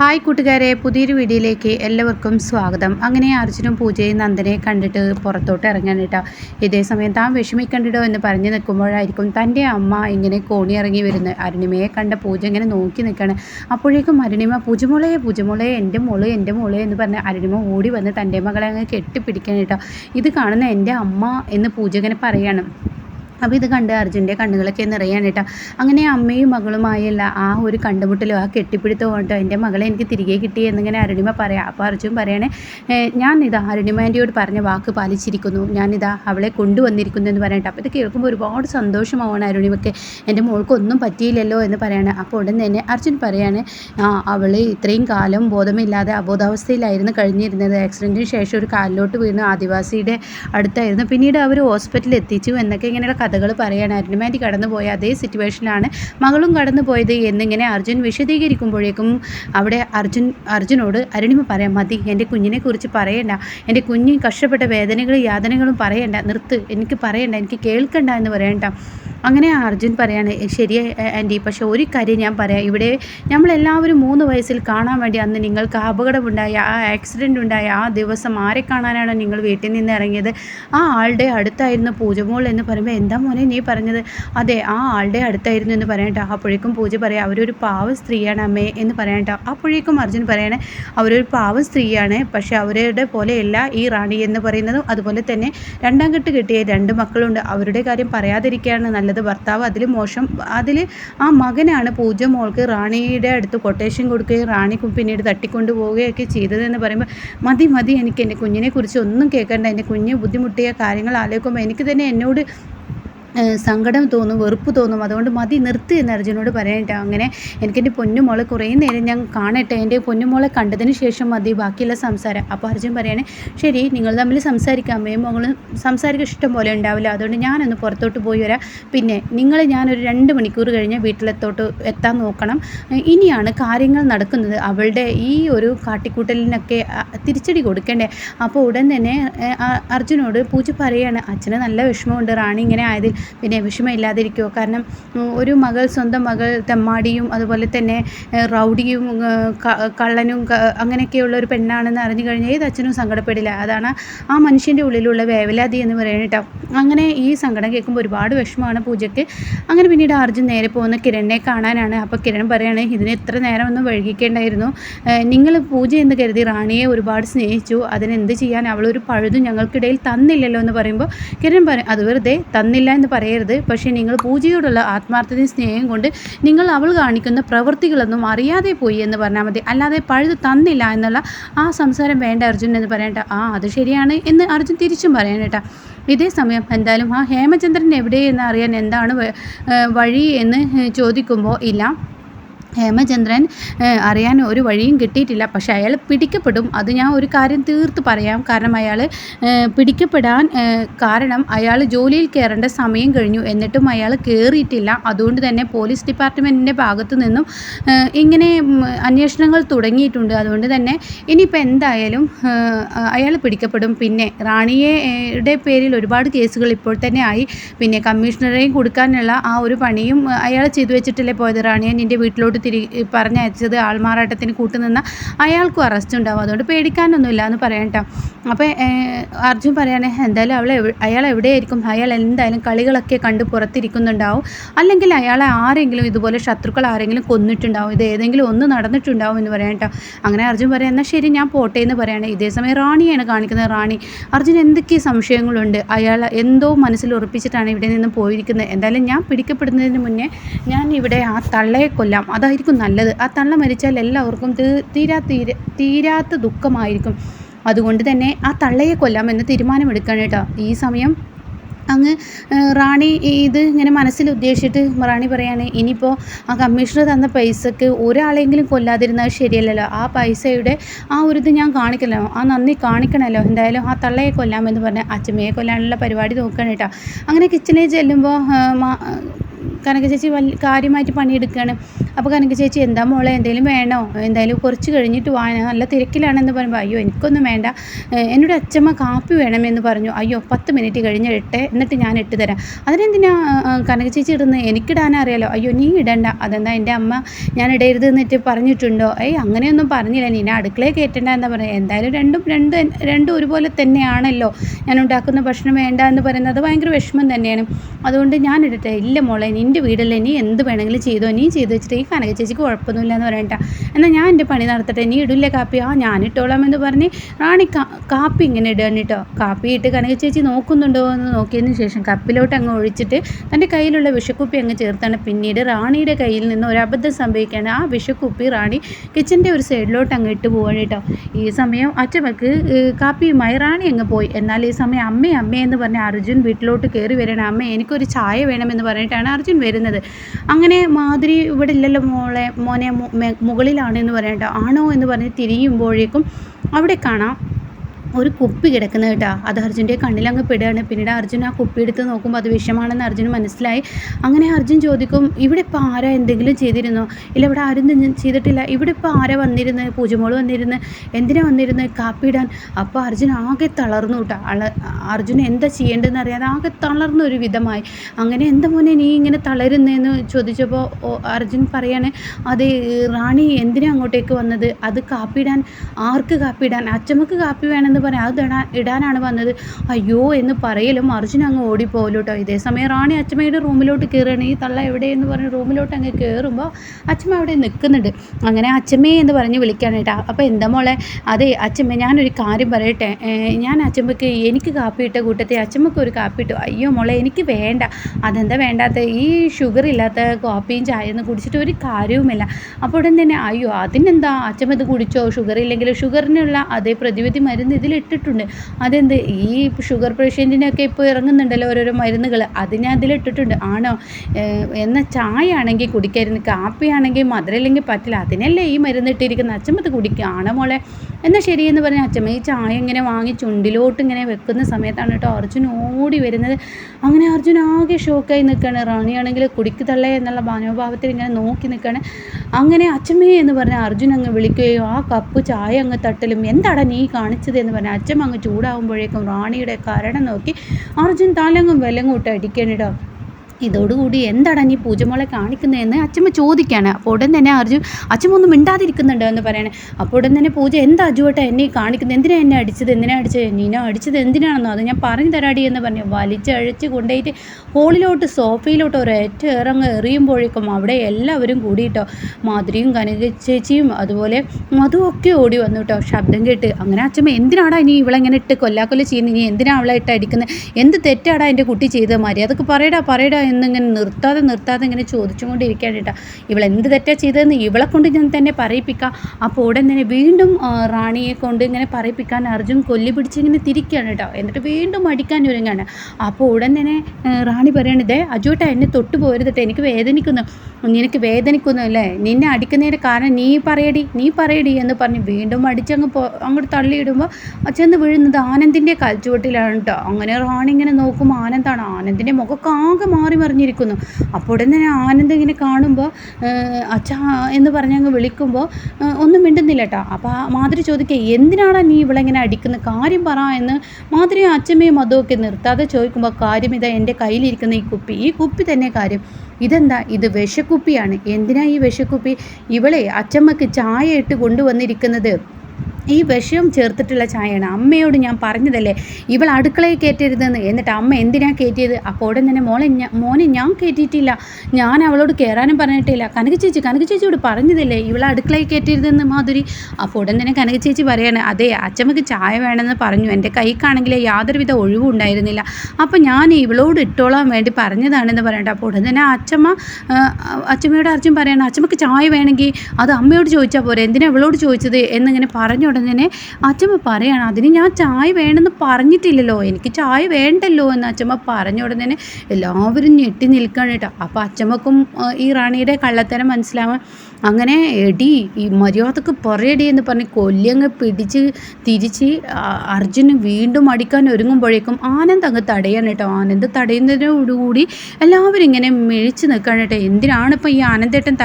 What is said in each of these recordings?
Hi കൂട്ടുകാരെ പുതിയൊരു വീഡിയോയിലേക്ക് എല്ലാവർക്കും സ്വാഗതം. അങ്ങനെ അർജുനും പൂജയും നന്ദനെ കണ്ടിട്ട് പുറത്തോട്ട് ഇറങ്ങാൻ കേട്ടോ ഇതേ സമയം താൻ വിഷമിക്കണ്ടിടോ എന്ന് പറഞ്ഞു നിൽക്കുമ്പോഴായിരിക്കും തന്റെ അമ്മ ഇങ്ങനെ കോണി ഇറങ്ങി വരുന്നത്. അരുണിമയെ കണ്ട പൂജ ഇങ്ങനെ നോക്കി നിൽക്കുകയാണ് അപ്പോഴേക്കും അരുണിമ പൂജമോളെ പൂജമോളെ എന്റെ മോൾ എന്റെ മോൾ എന്ന് പറഞ്ഞ് അരുണിമ ഓടി വന്ന് തന്റെ മകളെ അങ്ങ് കെട്ടിപ്പിടിക്കാൻ കേട്ടോ ഇത് കാണുന്ന എന്റെ അമ്മ എന്ന് പൂജ ഇങ്ങനെ പറയാണ്. അപ്പോൾ ഇത് കണ്ട് അർജുന്റെ കണ്ണുകളൊക്കെ നിറയാണ് കേട്ടോ. അങ്ങനെ അമ്മയും മകളുമായുള്ള ആ ഒരു കണ്ടുമുട്ടലും ആ കെട്ടിപ്പിടുത്തവും കേട്ടോ എന്റെ മകളെ എനിക്ക് തിരികെ കിട്ടി എന്നിങ്ങനെ അരുണിമ പറയാം. അപ്പോൾ അർജുൻ പറയണേ ഞാൻ ഇതാ അരുണിമാന്റെയോട് പറഞ്ഞ വാക്ക് പാലിച്ചിരിക്കുന്നു. ഞാനിതാ അവളെ കൊണ്ടുവന്നിരിക്കുന്നു എന്ന് പറയട്ടെ. അപ്പോൾ ഇത് കേൾക്കുമ്പോൾ ഒരുപാട് സന്തോഷമാവാണ് അരുണിമയ്ക്ക് എന്റെ മോൾക്കൊന്നും പറ്റിയില്ലല്ലോ എന്ന് പറയാണ്. അപ്പോൾ ഉടൻ തന്നെ അർജുൻ പറയാണ് ആ അവൾ ഇത്രയും കാലം ബോധമില്ലാതെ അബോധാവസ്ഥയിലായിരുന്നു കഴിഞ്ഞിരുന്നത്. ആക്സിഡന്റിന് ശേഷം ഒരു കാലിലോട്ട് വീണ്. ആദിവാസിയുടെ അടുത്തായിരുന്നു. പിന്നീട് അവർ ഹോസ്പിറ്റലിൽ എത്തിച്ചു എന്നൊക്കെ ഇങ്ങനെയുള്ള കഥകൾ പറയാണ് അരുണിമാറ്റി കടന്നുപോയ അതേ സിറ്റുവേഷനിലാണ് മകളും കടന്നുപോയത് എന്നിങ്ങനെ അർജുൻ വിശദീകരിക്കുമ്പോഴേക്കും അവിടെ അർജുൻ അർജുനോട് അരുണിമ പറയാം മതി. എന്റെ കുഞ്ഞിനെക്കുറിച്ച് പറയണ്ട. എന്റെ കുഞ്ഞ് കഷ്ടപ്പെട്ട വേദനകളും യാതനകളും പറയണ്ട. നിർത്ത്. എനിക്ക് പറയണ്ട. എനിക്ക് കേൾക്കണ്ട എന്ന് പറയണ്ട. അങ്ങനെ അർജുൻ പറയാണ് ശരി ആന്റി പക്ഷേ ഒരു കാര്യം ഞാൻ പറയാം. ഇവിടെ നമ്മളെല്ലാവരും മൂന്ന് വയസ്സിൽ കാണാൻ വേണ്ടി അന്ന് നിങ്ങൾക്ക് അപകടമുണ്ടായ ആ ആക്സിഡന്റ് ഉണ്ടായ ആ ദിവസം ആരെ കാണാനാണ് നിങ്ങൾ വീട്ടിൽ നിന്ന് ഇറങ്ങിയത്? ആ ആളുടെ അടുത്തായിരുന്നു പൂജമോൾ എന്ന് പറയുമ്പോൾ എന്താ മോനെ നീ പറഞ്ഞത് അതെ ആ ആളുടെ അടുത്തായിരുന്നു എന്ന് പറയണ്ട അപ്പോഴേക്കും പൂജ പറയാം അവരൊരു പാവ സ്ത്രീയാണ് അമ്മേ എന്ന് പറയണ്ട അപ്പോഴേക്കും അർജുൻ പറയണേ അവരൊരു പാവ സ്ത്രീയാണ്. പക്ഷേ അവരുടെ പോലെയല്ല ഈ റാണി എന്ന് പറയുന്നതും അതുപോലെ തന്നെ രണ്ടാം കെട്ട് കിട്ടിയ രണ്ട് മക്കളുണ്ട്. അവരുടെ കാര്യം പറയാതിരിക്കുകയാണ് നല്ലത്. ഭർത്താവ് അതിൽ മോശം അതിൽ ആ മകനാണ് പൂജ മോൾക്ക് റാണിയുടെ അടുത്ത് കൊട്ടേഷൻ കൊടുക്കുകയും റാണി പിന്നീട് തട്ടിക്കൊണ്ടു പോവുകയൊക്കെ ചെയ്തതെന്ന് പറയുമ്പോൾ മതി മതി എനിക്ക് എന്റെ കുഞ്ഞിനെ കുറിച്ച് ഒന്നും കേൾക്കണ്ട. എന്റെ കുഞ്ഞ് ബുദ്ധിമുട്ടിയ കാര്യങ്ങൾ ആലോചിക്കുമ്പോൾ എനിക്ക് തന്നെ എന്നോട് സങ്കടം തോന്നും വെറുപ്പ് തോന്നും. അതുകൊണ്ട് മതി നിർത്തി എന്ന് അർജുനോട് പറയട്ടെ അങ്ങനെ എനിക്കെന്റെ പൊന്നുമോളെ കുറേ നേരം ഞാൻ കാണട്ടെ. എന്റെ പൊന്നുമോളെ കണ്ടതിന് ശേഷം മതി ബാക്കിയുള്ള സംസാരം. അപ്പോൾ അർജുൻ പറയണേ ശരി നിങ്ങൾ തമ്മിൽ സംസാരിക്കാം. അമ്മയും മകളും സംസാരിക്കാൻ ഇഷ്ടം പോലെ ഉണ്ടാവില്ല. അതുകൊണ്ട് ഞാനൊന്ന് പുറത്തോട്ട് പോയി വരാം. പിന്നെ നിങ്ങൾ ഞാനൊരു രണ്ട് മണിക്കൂർ കഴിഞ്ഞ് വീട്ടിലെത്തോട്ട് എത്താൻ നോക്കണം. ഇനിയാണ് കാര്യങ്ങൾ നടക്കുന്നത്. അവളുടെ ഈ ഒരു കാട്ടിക്കൂട്ടലിനൊക്കെ തിരിച്ചടി കൊടുക്കണ്ടേ? അപ്പോൾ ഉടൻ തന്നെ അർജുനോട് പൂജ പറയാണ് അച്ഛന് നല്ല വിഷമമുണ്ട്. റാണി ഇങ്ങനെ ആയതിൽ പിന്നെ വിഷമമില്ലാതിരിക്കുമോ കാരണം ഒരു മകൾ സ്വന്തം മകൾ തെമ്മാടിയും അതുപോലെ തന്നെ റൗഡിയും കള്ളനും അങ്ങനെയൊക്കെയുള്ള ഒരു പെണ്ണാണെന്ന് അറിഞ്ഞു കഴിഞ്ഞാൽ ഏത് അച്ഛനും സങ്കടപ്പെടില്ല. അതാണ് ആ മനുഷ്യന്റെ ഉള്ളിലുള്ള വേവലാതി എന്ന് പറയുന്നത് കേട്ടോ. അങ്ങനെ ഈ സങ്കടം കേൾക്കുമ്പോൾ ഒരുപാട് വിഷമമാണ് പൂജയ്ക്ക്. അങ്ങനെ പിന്നീട് അർജുൻ നേരെ പോകുന്ന കിരണിനെ കാണാനാണ്. അപ്പോൾ കിരൺ പറയുകയാണ് ഇതിന് ഇത്ര നേരം ഒന്നും വഴുകിക്കേണ്ടായിരുന്നു നിങ്ങൾ പൂജ എന്ന് കരുതി റാണിയെ ഒരുപാട് സ്നേഹിച്ചു. അതിനെന്ത് ചെയ്യാൻ? അവളൊരു പഴുതും ഞങ്ങൾക്കിടയിൽ തന്നില്ലല്ലോ എന്ന് പറയുമ്പോൾ കിരൺ പറയും അത് വെറുതെ തന്നില്ല എന്ന് പറയരുത്. പക്ഷേ നിങ്ങൾ പൂജയോടുള്ള ആത്മാർത്ഥതയും സ്നേഹം കൊണ്ട് നിങ്ങൾ അവൾ കാണിക്കുന്ന പ്രവൃത്തികളൊന്നും അറിയാതെ പോയി എന്ന് പറഞ്ഞാൽ മതി. അല്ലാതെ പഴുത് തന്നില്ല എന്നുള്ള ആ സംസാരം വേണ്ട അർജുൻ എന്ന് പറയണ്ട. ആ അത് ശരിയാണ് എന്ന് അർജുൻ തിരിച്ചും പറയാൻ കേട്ടോ. ഇതേ സമയം എന്തായാലും ആ ഹേമചന്ദ്രൻ എവിടെയെന്ന് അറിയാൻ എന്താണ് വഴി എന്ന് ചോദിക്കുമ്പോൾ ഇല്ല. ഹേമചന്ദ്രൻ അറിയാൻ ഒരു വഴിയും കിട്ടിയിട്ടില്ല. പക്ഷേ അയാൾ പിടിക്കപ്പെടും. അത് ഞാൻ ഒരു കാര്യം തീർത്ത് പറയാം. കാരണം അയാൾ പിടിക്കപ്പെടാൻ കാരണം അയാൾ ജോലിയിൽ കയറേണ്ട സമയം കഴിഞ്ഞു. എന്നിട്ടും അയാൾ കയറിയിട്ടില്ല അതുകൊണ്ട് തന്നെ പോലീസ് ഡിപ്പാർട്ട്മെന്റിന്റെ ഭാഗത്തു നിന്നും ഇങ്ങനെ അന്വേഷണങ്ങൾ തുടങ്ങിയിട്ടുണ്ട്. അതുകൊണ്ട് തന്നെ ഇനിയിപ്പോൾ എന്തായാലും അയാൾ പിടിക്കപ്പെടും. പിന്നെ റാണിയുടെ പേരിൽ ഒരുപാട് കേസുകൾ ഇപ്പോൾ തന്നെ ആയി. പിന്നെ കമ്മീഷണറെയും കൊടുക്കാനുള്ള ആ ഒരു പണിയും അയാൾ ചെയ്തു വെച്ചിട്ടല്ലേ പോയത്? റാണിയെ നിന്റെ വീട്ടിലോട്ട് തിരി പറഞ്ഞയച്ചത് ആൾമാറാട്ടത്തിന് കൂട്ടുനിന്ന അയാൾക്കും അറസ്റ്റ് ഉണ്ടാവും. അതുകൊണ്ട് പേടിക്കാനൊന്നുമില്ല എന്ന് പറയട്ടോ അപ്പോൾ അർജുൻ പറയണേ എന്തായാലും അവളെ അയാൾ എവിടെയായിരിക്കും? അയാൾ എന്തായാലും കളികളൊക്കെ കണ്ട് പുറത്തിരിക്കുന്നുണ്ടാവും. അല്ലെങ്കിൽ അയാളെ ആരെങ്കിലും ഇതുപോലെ ശത്രുക്കൾ ആരെങ്കിലും കൊന്നിട്ടുണ്ടാവും. ഇത് ഏതെങ്കിലും ഒന്ന് നടന്നിട്ടുണ്ടാവും എന്ന് പറയട്ടോ അങ്ങനെ അർജുൻ പറയാം എന്നാൽ ശരി ഞാൻ പോട്ടെ എന്ന് പറയണേ. ഇതേസമയം റാണിയാണ് കാണിക്കുന്നത്. റാണി അർജുൻ എന്തൊക്കെ സംശയങ്ങളുണ്ട്? അയാൾ എന്തോ മനസ്സിൽ ഉറപ്പിച്ചിട്ടാണ് ഇവിടെ നിന്ന് പോയിരിക്കുന്നത്. എന്തായാലും ഞാൻ പിടിക്കപ്പെടുന്നതിന് മുന്നേ ഞാൻ ഇവിടെ ആ തള്ളയെ കൊല്ലാം. അതാ അതായിരിക്കും നല്ലത്. ആ തള്ള മരിച്ചാൽ എല്ലാവർക്കും തീരാ തീര തീരാത്ത ദുഃഖമായിരിക്കും. അതുകൊണ്ട് തന്നെ ആ തള്ളയെ കൊല്ലാമെന്ന് തീരുമാനമെടുക്കണം കേട്ടോ. ഈ സമയം അങ്ങ് റാണി ഇത് ഇങ്ങനെ മനസ്സിൽ ഉദ്ദേശിച്ചിട്ട് റാണി പറയാണ് ഇനിയിപ്പോൾ ആ കമ്മീഷണർ തന്ന പൈസക്ക് ഒരാളെങ്കിലും കൊല്ലാതിരുന്നത് ശരിയല്ലല്ലോ. ആ പൈസയുടെ ആ ഒരു ഇത് ഞാൻ കാണിക്കണല്ലോ ആ നന്ദി കാണിക്കണമല്ലോ എന്തായാലും ആ തള്ളയെ കൊല്ലാമെന്ന് പറഞ്ഞ് അച്ഛമ്മയെ കൊല്ലാനുള്ള പരിപാടി നോക്കണം കേട്ടോ. അങ്ങനെ കിച്ചണിൽ ചെല്ലുമ്പോൾ കനക ചേച്ചി വലിയ കാര്യമായിട്ട് പണിയെടുക്കുകയാണ്. അപ്പോൾ കനക ചേച്ചി എന്താ മോളെ എന്തെങ്കിലും വേണോ? എന്തായാലും കുറച്ച് കഴിഞ്ഞിട്ട് വാ. നല്ല തിരക്കിലാണെന്ന് പറയുമ്പോൾ അയ്യോ എനിക്കൊന്നും വേണ്ട. എന്നോട് അച്ഛമ്മ കാപ്പി വേണമെന്ന് പറഞ്ഞു. അയ്യോ പത്ത് മിനിറ്റ് കഴിഞ്ഞ് ഇട്ടെ. എന്നിട്ട് ഞാൻ ഇട്ട് തരാം. അതിനെന്തിനാ കനക ചേച്ചി ഇടുന്നത് എനിക്കിടാനറിയാലോ അയ്യോ നീ ഇടണ്ട. അതെന്താ എന്റെ അമ്മ ഞാൻ ഇടരുത് എന്നിട്ട് പറഞ്ഞിട്ടുണ്ടോ? ഏയ് അങ്ങനെയൊന്നും പറഞ്ഞില്ല. നീ അടുക്കളയിൽ കയറ്റണ്ട എന്താ പറയുക എന്തായാലും രണ്ടും രണ്ട് രണ്ടും ഒരുപോലെ തന്നെയാണല്ലോ. ഞാൻ ഉണ്ടാക്കുന്ന ഭക്ഷണം വേണ്ട എന്ന് പറയുന്നത് അത് ഭയങ്കര വിഷമം തന്നെയാണ്. അതുകൊണ്ട് ഞാൻ ഇടട്ടെ. ഇല്ല മോളെ നിന്റെ വീടല്ലേ. നീ എന്ത് വേണമെങ്കിലും ചെയ്തോ. നീ ചെയ്തു വെച്ചിട്ട് ഈ കനക ചേച്ചിക്ക് കുഴപ്പമൊന്നുമില്ല എന്ന് പറയണ്ട എന്നാൽ ഞാൻ എന്റെ പണി നടത്തട്ടെ നീ ഇടില്ലേ കാപ്പി. ആ ഞാൻ ഇട്ടോളാം എന്ന് പറഞ്ഞ് റാണി കാപ്പി ഇങ്ങനെ ഇടുകയാണ് കേട്ടോ കാപ്പി ഇട്ട് കനക ചേച്ചി നോക്കുന്നുണ്ടോ എന്ന് നോക്കിയതിന് ശേഷം കപ്പിലോട്ട് അങ്ങ് ഒഴിച്ചിട്ട് തന്റെ കയ്യിലുള്ള വിഷക്കുപ്പി അങ്ങ് ചേർത്താണ്. പിന്നീട് റാണിയുടെ കയ്യിൽ നിന്ന് ഒരു അബദ്ധം സംഭവിക്കുകയാണ്. ആ വിഷക്കുപ്പി റാണി കിച്ചന്റെ ഒരു സൈഡിലോട്ട് അങ്ങ് ഇട്ട് പോവാണ് കേട്ടോ ഈ സമയം അച്ഛമ്മക്ക് കാപ്പിയുമായി റാണി അങ്ങ് പോയി. എന്നാൽ ഈ സമയം അമ്മേ അമ്മേ എന്ന് പറഞ്ഞ് അർജുൻ വീട്ടിലോട്ട് കയറി വരണം അമ്മ എനിക്കൊരു ചായ വേണമെന്ന് പറഞ്ഞിട്ടാണ് അർജുൻ വരുന്നത്. അങ്ങനെ മാധുരി ഇവിടെ ഇല്ലല്ലോ മോളെ മോനെ മുകളിലാണ് എന്ന് പറയണ്ട. ആണോ എന്ന് പറഞ്ഞ് തിരിയുമ്പോഴേക്കും അവിടെ കാണാം ഒരു കുപ്പി കിടക്കുന്നത് കേട്ടോ. അത് അർജുന്റെ കണ്ണിലങ്ങ് പെടുകയാണ്. പിന്നീട് അർജുൻ ആ കുപ്പി എടുത്ത് നോക്കുമ്പോൾ അത് വിഷമാണെന്ന് അർജുന് മനസ്സിലായി. അങ്ങനെ അർജുൻ ചോദിക്കും ഇവിടെ ഇപ്പോൾ ആരാ എന്തെങ്കിലും ചെയ്തിരുന്നോ? ഇല്ല ഇവിടെ ആരും ചെയ്തിട്ടില്ല. ഇവിടെ ഇപ്പോൾ ആരാ വന്നിരുന്നത് പൂജമോൾ വന്നിരുന്ന്. എന്തിനാ വന്നിരുന്നത് കാപ്പി ഇടാൻ അപ്പോൾ അർജുൻ ആകെ തളർന്നു കേട്ടോ. അർജുൻ എന്താ ചെയ്യേണ്ടതെന്ന് അറിയാതെ ആകെ തളർന്ന ഒരു വിധമായി. അങ്ങനെ എന്താ മോനെ നീ ഇങ്ങനെ തളരുന്നതെന്ന് ചോദിച്ചപ്പോൾ അർജുൻ പറയാണ് അത് റാണി എന്തിനാ അങ്ങോട്ടേക്ക് വന്നത്? അത് കാപ്പി ഇടാൻ ആർക്ക് കാപ്പി ഇടാൻ അച്ചമ്മക്ക് കാപ്പി വേണമെന്ന് പറയാം അത് ഇടാൻ ഇടാനാണ് വന്നത്. അയ്യോ എന്ന് പറയലും അർജുൻ അങ്ങ് ഓടിപ്പോകലോ കേട്ടോ ഇതേ സമയം റാണി അച്ഛമ്മയുടെ റൂമിലോട്ട് കയറുകയാണ്. ഈ തള്ള എവിടെയെന്ന് പറഞ്ഞ് റൂമിലോട്ട് അങ്ങ് കയറുമ്പോൾ അച്ഛമ്മ അവിടെ നിൽക്കുന്നുണ്ട്. അങ്ങനെ അച്ചമ്മേ എന്ന് പറഞ്ഞ് വിളിക്കാണ് കേട്ടോ. അപ്പോൾ എന്താ മോളെ? അതെ അച്ഛമ്മ ഞാനൊരു കാര്യം പറയട്ടെ. ഞാൻ അച്ചമ്മക്ക് എനിക്ക് കാപ്പി ഇട്ട കൂട്ടത്തിൽ അച്ചമ്മക്ക് ഒരു കാപ്പി ഇട്ടു. അയ്യോ മോളെ എനിക്ക് വേണ്ട. അതെന്താ വേണ്ടാത്ത? ഈ ഷുഗർ ഇല്ലാത്ത കോപ്പിയും ചായയൊന്നും കുടിച്ചിട്ട് ഒരു കാര്യവുമില്ല. അപ്പോൾ ഉടൻ തന്നെ അയ്യോ അതിനെന്താ? അച്ഛമ്മ ഇത് കുടിച്ചോ? ഷുഗർ ഇല്ലെങ്കിൽ ഷുഗറിനുള്ള അതേ പ്രതിവിധി മരുന്ന് ഇതിൽ ഇട്ടിട്ടുണ്ട് അതെന്ത്? ഈ ഷുഗർ പേഷ്യന്റിനൊക്കെ ഇപ്പോൾ ഇറങ്ങുന്നുണ്ടല്ലോ ഓരോരോ മരുന്നുകൾ അത് ഞാൻ അതിലിട്ടിട്ടുണ്ട്. ആണോ? എന്ന ചായ ആണെങ്കിൽ കുടിക്കരുത് കാപ്പിയാണെങ്കിൽ മധുരമില്ലെങ്കിൽ പറ്റില്ല. അതിനല്ലേ ഈ മരുന്ന് ഇട്ടിരിക്കുന്ന അച്ഛമ്മ ഇത് കുടിക്കുക ആണോ മോളെ. എന്നാൽ ശരിയെന്ന് പറഞ്ഞ അച്ഛമ്മ ഈ ചായ ഇങ്ങനെ വാങ്ങി ചുണ്ടിലോട്ട് ഇങ്ങനെ വെക്കുന്ന സമയത്താണ് കേട്ടോ അർജുൻ ഓടി വരുന്നത്. അങ്ങനെ അർജുൻ ആകെ ഷോക്കായി നിൽക്കുകയാണ്. റാണിയാണെങ്കിൽ കുടിക്ക് തള്ളേ എന്നുള്ള മനോഭാവത്തിൽ ഇങ്ങനെ നോക്കി നിൽക്കുകയാണ്. അങ്ങനെ അച്ഛമ്മേ എന്ന് പറഞ്ഞ അർജുൻ അങ്ങ് വിളിക്കുകയോ ആ കപ്പ് ചായ അങ്ങ് തട്ടലും. എന്താടാ നീ കാണിച്ചത്? എന്ന് പറഞ്ഞ അച്ഛൻ അങ്ങ് ചൂടാവുമ്പോഴേക്കും റാണിയുടെ കരണം നോക്കി അർജുൻ തലങ്ങും വിലങ്ങും ഇട്ട് അടിക്കണിടോ. ഇതോടുകൂടി എന്താടാ നീ പൂജമോളെ കാണിക്കുന്നതെന്ന് അച്ഛമ്മ ചോദിക്കുകയാണ് അപ്പോൾ ഉടൻ തന്നെ അർജു അച്ഛമ്മ ഒന്നും മിണ്ടാതിരിക്കുന്നുണ്ടോ? എന്ന് പറയണേ. അപ്പോൾ ഉടൻ തന്നെ പൂജ എന്താ അജുവട്ടെ എന്നെ കാണിക്കുന്നത് എന്തിനാണ് എന്നെ അടിച്ചത്? എന്തിനാണ് അടിച്ചത്? നീനോ അടിച്ചത് എന്തിനാണെന്നോ? അത് ഞാൻ പറഞ്ഞു തരാടി എന്ന് പറഞ്ഞു. വലിച്ചഴിച്ച് കൊണ്ടുപോയിട്ട് ഹോളിലോട്ട് സോഫയിലോട്ട് ഒരേറ്റ ഇറങ്ങ് എറിയുമ്പോഴേക്കും അവിടെ എല്ലാവരും കൂടിയിട്ടോ. മാധുരിയും കനക ചേച്ചിയും അതുപോലെ മധുവൊക്കെ ഓടി വന്നു കേട്ടോ ശബ്ദം കേട്ട് അങ്ങനെ അച്ഛമ്മ എന്തിനാടാ ഇനി ഇവളെങ്ങനെ ഇട്ട് കൊല്ലാക്കൊല്ല ചെയ്യുന്നത് ഇനി എന്തിനാ അവളെ ഇട്ട് അടിക്കുന്നത് എന്ത് തെറ്റാടാ എന്റെ കുട്ടി ചെയ്തത്? മര്യാദയ്ക്ക് പറയടാ പറയടാ എന്നിങ്ങനെ നിർത്താതെ നിർത്താതെ ഇങ്ങനെ ചോദിച്ചുകൊണ്ടിരിക്കുകയാണ് കേട്ടോ. ഇവൾ എന്ത് തെറ്റാ ചെയ്തതെന്ന് ഇവളെ കൊണ്ട് ഞാൻ തന്നെ പറയിപ്പിക്കാം. അപ്പോൾ ഉടൻ തന്നെ വീണ്ടും റാണിയെ കൊണ്ട് ഇങ്ങനെ പറയിപ്പിക്കാൻ അർജുൻ കൊല്ലി പിടിച്ചിങ്ങനെ തിരിക്കുകയാണ് കേട്ടോ. എന്നിട്ട് വീണ്ടും അടിക്കാൻ ഒരുങ്ങാണ്. അപ്പോൾ ഉടൻ തന്നെ റാണി പറയണത് അജോട്ടാ എന്നെ തൊട്ട് പോരുതട്ടെ എനിക്ക് വേദനിക്കുന്നു. നിനക്ക് വേദനിക്കുന്നു അല്ലേ? നിന്നെ അടിക്കുന്നതിന് കാരണം നീ പറയടി നീ പറയടി എന്ന് പറഞ്ഞ് വീണ്ടും അടിച്ചങ്ങ് പോ അങ്ങോട്ട് തള്ളിയിടുമ്പോൾ ചെന്ന് വീഴുന്നത് ആനന്ദിന്റെ കാൽച്ചുവട്ടിലാണ് കേട്ടോ അങ്ങനെ റാണി ഇങ്ങനെ നോക്കുമ്പോൾ ആനന്ദാണ്. ആനന്ദിന്റെ മുഖമൊക്കെ ആകെ മാറി മറിഞ്ഞിരിക്കുന്നു അപ്പോൾ ഉടനെ ആനന്ദ് ഇങ്ങനെ കാണുമ്പോൾ അച്ഛാ എന്ന് പറഞ്ഞങ്ങ് വിളിക്കുമ്പോൾ ഒന്നും മിണ്ടുന്നില്ല കേട്ടോ അപ്പോൾ ആ മാധുരി ചോദിക്കുക എന്തിനാണ് നീ ഇവിടെ ഇങ്ങനെ അടിക്കുന്നത് കാര്യം പറ എന്ന് മാതിരി അച്ഛമ്മയും മധുവൊക്കെ നിർത്താതെ ചോദിക്കുമ്പോൾ കാര്യം ഇതാ എന്റെ കയ്യിലിരിക്കുന്ന ഈ കുപ്പി. ഈ കുപ്പി തന്നെ കാര്യം. ഇതെന്താ? ഇത് വിഷക്കുപ്പിയാണ് എന്തിനാ ഈ വിഷക്കുപ്പി ഇവളെ അച്ചമ്മക്ക് ചായ ഇട്ട് കൊണ്ടുവന്നിരിക്കുന്നത്? ഈ വിഷം ചേർത്തിട്ടുള്ള ചായയാണ്. അമ്മയോട് ഞാൻ പറഞ്ഞതല്ലേ ഇവൾ അടുക്കളയിൽ കയറ്റരുതെന്ന്. എന്നിട്ട് അമ്മ എന്തിനാണ് കയറ്റിയത്? അപ്പോൾ ഉടൻ തന്നെ മോളെ മോനെ ഞാൻ കയറ്റിയിട്ടില്ല. ഞാൻ അവളോട് കയറാനും പറഞ്ഞിട്ടില്ല. കനക ചേച്ചി കനക ചേച്ചിയോട് പറഞ്ഞതല്ലേ ഇവൾ അടുക്കളയിൽ കയറ്റരുതെന്ന് മാധുരി. അപ്പോൾ ഉടൻ തന്നെ കനക ചേച്ചി പറയാണ് അതെ അച്ചമ്മക്ക് ചായ വേണമെന്ന് പറഞ്ഞു. എന്റെ കൈക്കാണെങ്കിൽ യാതൊരുവിധ ഒഴിവും ഉണ്ടായിരുന്നില്ല. അപ്പോൾ ഞാൻ ഇവളോട് ഇട്ടോളാൻ വേണ്ടി പറഞ്ഞതാണെന്ന് പറയട്ടെ അപ്പോൾ ഉടൻ തന്നെ അച്ചമ്മ അച്ചമ്മയോട് അർജുൻ പറയണം അച്ചമ്മക്ക് ചായ വേണമെങ്കിൽ അത് അമ്മയോട് ചോദിച്ചാൽ പോരെ. എന്തിനാണ് ഇവളോട് ചോദിച്ചത്? എന്നിങ്ങനെ പറഞ്ഞ തന്നെ അച്ഛമ്മ പറയാണ് അതിന് ഞാൻ ചായ വേണമെന്ന് പറഞ്ഞിട്ടില്ലല്ലോ എനിക്ക് ചായ വേണ്ടല്ലോ എന്ന് അച്ഛമ്മ പറഞ്ഞ ഉടൻ തന്നെ എല്ലാവരും ഞെട്ടി നിൽക്കുകയാണ് കേട്ടോ. അപ്പോൾ അച്ഛമ്മക്കും ഈ റാണിയുടെ കള്ളത്തരം മനസ്സിലാവാൻ അങ്ങനെ എടി ഈ മര്യാദയ്ക്ക് പറയടി എന്ന് പറഞ്ഞ് കൊല്ലിയങ്ങ് പിടിച്ച് തിരിച്ച് അർജുന് വീണ്ടും അടിക്കാൻ ഒരുങ്ങുമ്പോഴേക്കും ആനന്ദ് അങ്ങ് തടയാണ് കേട്ടോ. ആനന്ദ് തടയുന്നതിനോടുകൂടി എല്ലാവരും ഇങ്ങനെ മിഴിച്ച് നിൽക്കുകയാണ് കേട്ടോ. എന്തിനാണ് ഇപ്പോൾ ഈ ആനന്ദേട്ടൻ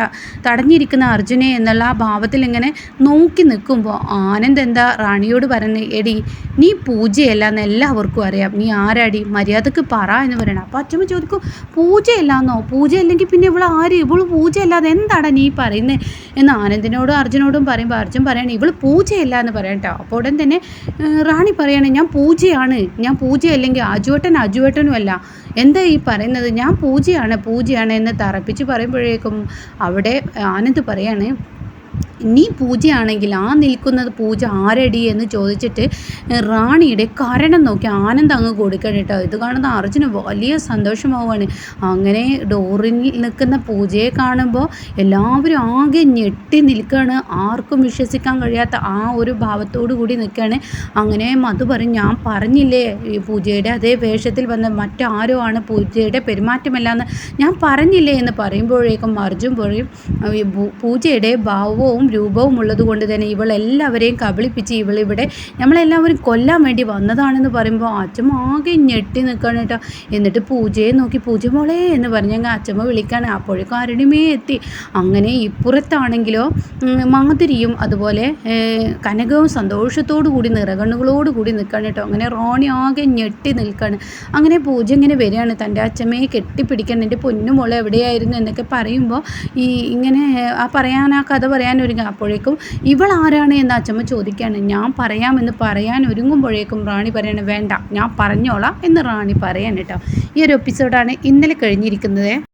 തടഞ്ഞിരിക്കുന്ന അർജുനെ എന്നുള്ള ആ ഭാവത്തിൽ ഇങ്ങനെ നോക്കി നിൽക്കുമ്പോൾ ആനന്ദ് എന്താ റാണിയോട് പറയുന്നത് എടി നീ പൂജയല്ല എന്ന് എല്ലാവർക്കും അറിയാം. നീ ആരാടി? മര്യാദയ്ക്ക് പറ എന്ന് പറയണം. അപ്പോൾ അച്ഛമ്മ ചോദിക്കും പൂജയല്ലാന്നോ? പൂജയല്ലെങ്കിൽ പിന്നെ ഇവൾ ആര്? ഇവൾ പൂജയല്ലാതെ എന്താണ് നീ പറയുന്നത് എന്ന് ആനന്ദിനോടും അർജുനോടും പറയുമ്പോൾ അർജുൻ പറയണേ ഇവൾ പൂജയല്ല എന്ന് പറയാം കേട്ടോ അപ്പോൾ ഉടൻ തന്നെ റാണി പറയണേ ഞാൻ പൂജയാണ്. ഞാൻ പൂജയല്ലെങ്കിൽ അജുവേട്ടൻ അജുവേട്ടനും അല്ല എന്താ ഈ പറയുന്നത്? ഞാൻ പൂജയാണ് പൂജയാണ് എന്ന് തറപ്പിച്ച് പറയുമ്പോഴേക്കും അവിടെ ആനന്ദ് പറയാണ് നീ പൂജയാണെങ്കിൽ ആ നിൽക്കുന്നത് പൂജ ആരടി എന്ന് ചോദിച്ചിട്ട് റാണിയുടെ കരണം നോക്കി ആനന്ദ് അങ്ങ് കൊടുക്കണം കേട്ടോ. ഇത് കാണുന്ന അർജുന് വലിയ സന്തോഷമാവുകയാണ്. അങ്ങനെ ഡോറിൽ നിൽക്കുന്ന പൂജയെ കാണുമ്പോൾ എല്ലാവരും ആകെ ഞെട്ടി നിൽക്കുകയാണ്. ആർക്കും വിശ്വസിക്കാൻ കഴിയാത്ത ആ ഒരു ഭാവത്തോടു കൂടി നിൽക്കുകയാണ്. അങ്ങനെ മധു പറയും ഞാൻ പറഞ്ഞില്ലേ ഈ പൂജയുടെ അതേ വേഷത്തിൽ വന്ന മറ്റാരോ ആണ് പൂജയുടെ പെരുമാറ്റമല്ലാന്ന്? ഞാൻ പറഞ്ഞില്ലേ? എന്ന് പറയുമ്പോഴേക്കും അർജുൻ പറയും പൂജയുടെ ഭാവവും രൂപവും ഉള്ളത് കൊണ്ട് തന്നെ ഇവളെല്ലാവരെയും കബളിപ്പിച്ച് ഇവളിവിടെ നമ്മളെല്ലാവരും കൊല്ലാൻ വേണ്ടി വന്നതാണെന്ന് പറയുമ്പോൾ അച്ഛമ്മ ആകെ ഞെട്ടി നിൽക്കുകയാണ് കേട്ടോ. എന്നിട്ട് പൂജയെ നോക്കി പൂജ മോളെ എന്ന് പറഞ്ഞ് അച്ഛമ്മ വിളിക്കാണ് അപ്പോഴേക്കും അരുണിമേ എത്തി. അങ്ങനെ ഇപ്പുറത്താണെങ്കിലോ മാധുരിയും അതുപോലെ കനകവും സന്തോഷത്തോടു കൂടി നിറകണ്ണുകളോട് കൂടി നിൽക്കുകയാണ് കേട്ടോ. അങ്ങനെ റോണി ആകെ ഞെട്ടി നിൽക്കുകയാണ്. അങ്ങനെ പൂജ ഇങ്ങനെ വരികയാണ്. തന്റെ അച്ഛമ്മയെ കെട്ടിപ്പിടിക്കാൻ എന്റെ പൊന്നുമോളെ എവിടെയായിരുന്നു എന്നൊക്കെ പറയുമ്പോൾ ഈ ഇങ്ങനെ ആ പറയാൻ ആ കഥ പറയാൻ ഒരുങ്ങുക അപ്പോഴേക്കും ഇവൾ ആരാണ് എന്ന് അച്ചമ്മ ചോദിക്കുകയാണ് ഞാൻ പറയാമെന്ന് പറയാൻ ഒരുങ്ങുമ്പോഴേക്കും റാണി പറയാണ് വേണ്ട ഞാൻ പറഞ്ഞോളാം എന്ന് റാണി പറയാൻ കേട്ടോ. ഈ ഒരു എപ്പിസോഡാണ് ഇന്നലെ കഴിഞ്ഞിരിക്കുന്നത്.